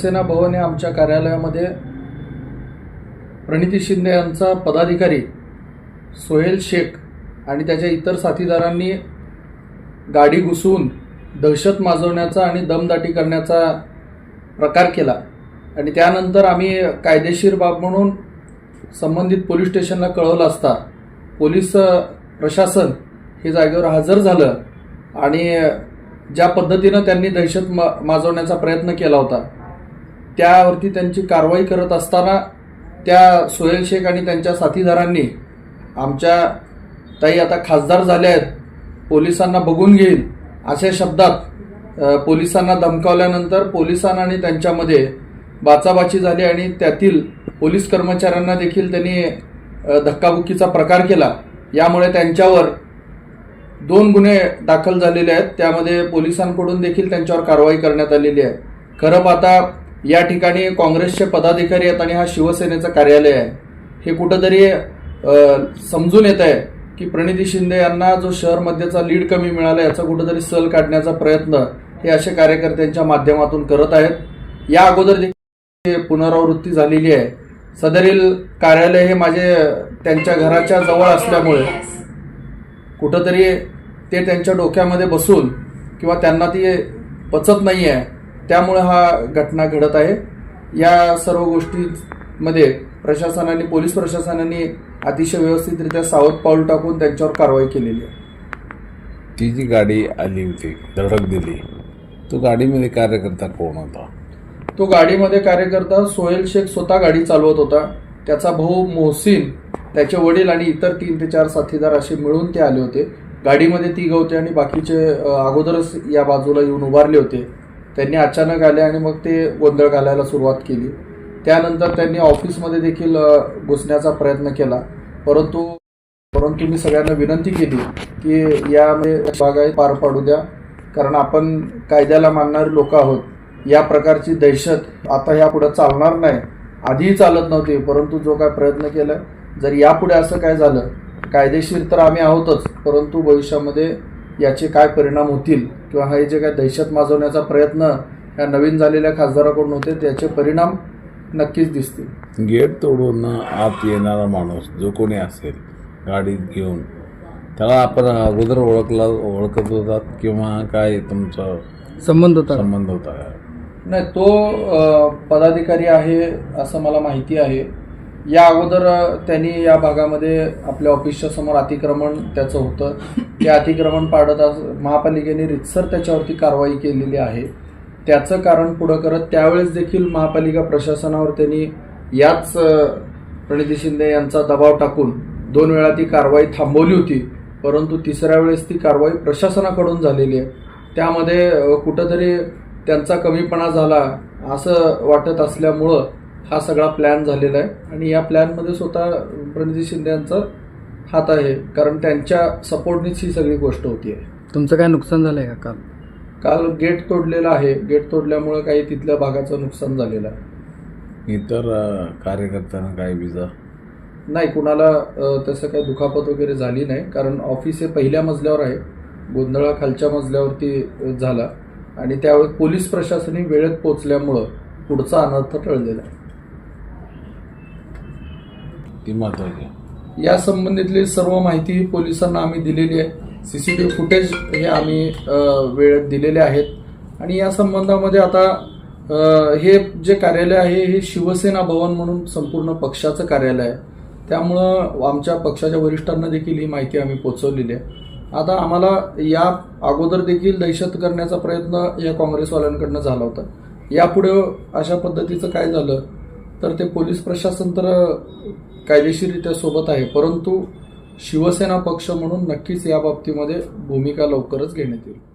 शिवसेना भवन या आमच्या कार्यालयामध्ये प्रणिती शिंदे यांचा पदाधिकारी सोहेल शेख आणि त्याच्या इतर साथीदारांनी गाडी घुसवून दहशत माजवण्याचा आणि दमदाटी करण्याचा प्रकार केला. आणि त्यानंतर आम्ही कायदेशीर बाब म्हणून संबंधित पोलीस स्टेशनला कळवलं असता पोलीस प्रशासन हे जागेवर हजर झालं आणि ज्या पद्धतीनं त्यांनी दहशत मा माजवण्याचा प्रयत्न केला होता त्यावरती त्यांची कारवाई करत असताना त्या सोहेल शेख आणि त्यांच्या साथीदारांनी आमच्या ताई आता खासदार झाल्या आहेत पोलिसांना बघून घेईल अशा शब्दात पोलिसांना धमकावल्यानंतर पोलिसांना आणि त्यांच्यामध्ये बाचाबाची झाली आणि त्यातील पोलीस कर्मचाऱ्यांना देखील त्यांनी धक्काबुक्कीचा प्रकार केला. यामुळे त्यांच्यावर दोन गुन्हे दाखल झालेले आहेत. त्यामध्ये पोलिसांकडून देखील त्यांच्यावर कारवाई करण्यात आलेली आहे. खरं पाहता या ठिकाणी काँग्रेसचे पदाधिकारी आहेत आणि हा शिवसेनेचं कार्यालय आहे. हे कुठंतरी समजून येत आहे की प्रणिती शिंदे यांना जो शहरमध्येचा लीड कमी मिळाला याचा कुठंतरी सल काढण्याचा प्रयत्न हे असे कार्यकर्त्यांच्या माध्यमातून करत आहेत. या अगोदर देखील पुनरावृत्ती झालेली आहे. सदरील कार्यालय हे माझे त्यांच्या घराच्या जवळ असल्यामुळे कुठंतरी ते त्यांच्या डोक्यामध्ये बसून किंवा त्यांना ती पचत नाही आहे त्यामुळे हा घटना घडत आहे. या सर्व गोष्टींमध्ये प्रशासनाने पोलीस प्रशासनाने अतिशय व्यवस्थितरित्या सावध पाऊल टाकून त्यांच्यावर कारवाई केलेली आहे. ती जी गाडी आली होती धडक दिली तो गाडीमध्ये कार्यकर्ता कोण होता? तो गाडीमध्ये कार्यकर्ता सोहेल शेख स्वतः गाडी चालवत होता. त्याचा भाऊ मोहसिन त्याचे वडील आणि इतर तीन ते चार साथीदार असे मिळून ते आले होते. गाडीमध्ये तिघ होते आणि बाकीचे अगोदरच या बाजूला येऊन उभारले होते. त्यांनी अचानक आले आणि मग ते गोंधळ घालायला सुरुवात केली. त्यानंतर त्यांनी ऑफिसमध्ये देखील घुसण्याचा प्रयत्न केला. परंतु परंतु मी सगळ्यांना विनंती केली की यामध्ये बागायत पार पाडू द्या. कारण आपण कायद्याला मानणारे लोक आहोत. या प्रकारची दहशत आता यापुढे चालणार नाही. आधीही चालत नव्हती परंतु जो काय प्रयत्न केला जर यापुढे असं काय झालं कायदेशीर तर आम्ही आहोतच परंतु भविष्यामध्ये याचे काय परिणाम होतील किंवा हे जे काय दहशत माजवण्याचा प्रयत्न या नवीन झालेल्या खासदाराकडून होते त्याचे परिणाम नक्कीच दिसतील. गेट तोडून आत येणारा माणूस जो कोणी असेल गाडीत घेऊन त्याला आपण अगोदर ओळखला ओळखत होतात किंवा काय तुमचा संबंध होता? संबंध होता? नाही तो पदाधिकारी आहे असं मला माहिती आहे. या अगोदर त्यांनी या भागामध्ये आपल्या ऑफिसच्या समोर अतिक्रमण त्याचं होतं. ते अतिक्रमण पाडत अस महापालिकेने रितसर त्याच्यावरती कारवाई केलेली आहे. त्याचं कारण पुढं करत त्यावेळेस देखील महापालिका प्रशासनावर त्यांनी याच प्रणिती शिंदे यांचा दबाव टाकून दोन वेळा ती कारवाई थांबवली होती. परंतु तिसऱ्या वेळेस ती कारवाई प्रशासनाकडून झालेली आहे. त्यामध्ये कुठंतरी त्यांचा कमीपणा झाला असं वाटत असल्यामुळं हा सगळा प्लॅन झालेला आहे. आणि या प्लॅनमध्ये स्वतः प्रणिती शिंदे यांचा हात आहे. कारण त्यांच्या सपोर्टनीच ही सगळी गोष्ट होती. आहे तुमचं काय नुकसान झालंय का काल? काल गेट तोडलेलं आहे. गेट तोडल्यामुळे काही तिथल्या भागाचं नुकसान झालेलं आहे. इतर कार्यकर्त्यांना काय विजा नाही कुणाला तसं काही दुखापत वगैरे झाली नाही. कारण ऑफिस हे पहिल्या मजल्यावर आहे. गोंधळा खालच्या मजल्यावरती झाला. आणि त्यावेळी पोलीस प्रशासनही वेळेत पोचल्यामुळं पुढचा अनर्थ टळलेला आहे. ती महत्वाची या संबंधितली सर्व माहिती पोलिसांना आम्ही दिलेली आहे. C C T V footage हे आम्ही वेळेत दिलेले आहेत. आणि या संबंधामध्ये आता अ, हे जे कार्यालय आहे हे शिवसेना भवन म्हणून संपूर्ण पक्षाचं कार्यालय आहे. त्यामुळं आमच्या पक्षाच्या वरिष्ठांना देखील ही माहिती आम्ही पोचवलेली आहे. आता आम्हाला या अगोदर देखील दहशत करण्याचा प्रयत्न या काँग्रेसवाल्यांकडनं झाला होता. यापुढे अशा पद्धतीचं काय झालं? तर ते पोलीस प्रशासन तर कायदेशीररित्या सोबत आहे. परंतु शिवसेना पक्ष म्हणून नक्कीच या बाबतीमध्ये भूमिका लवकरच घेण्यात येईल.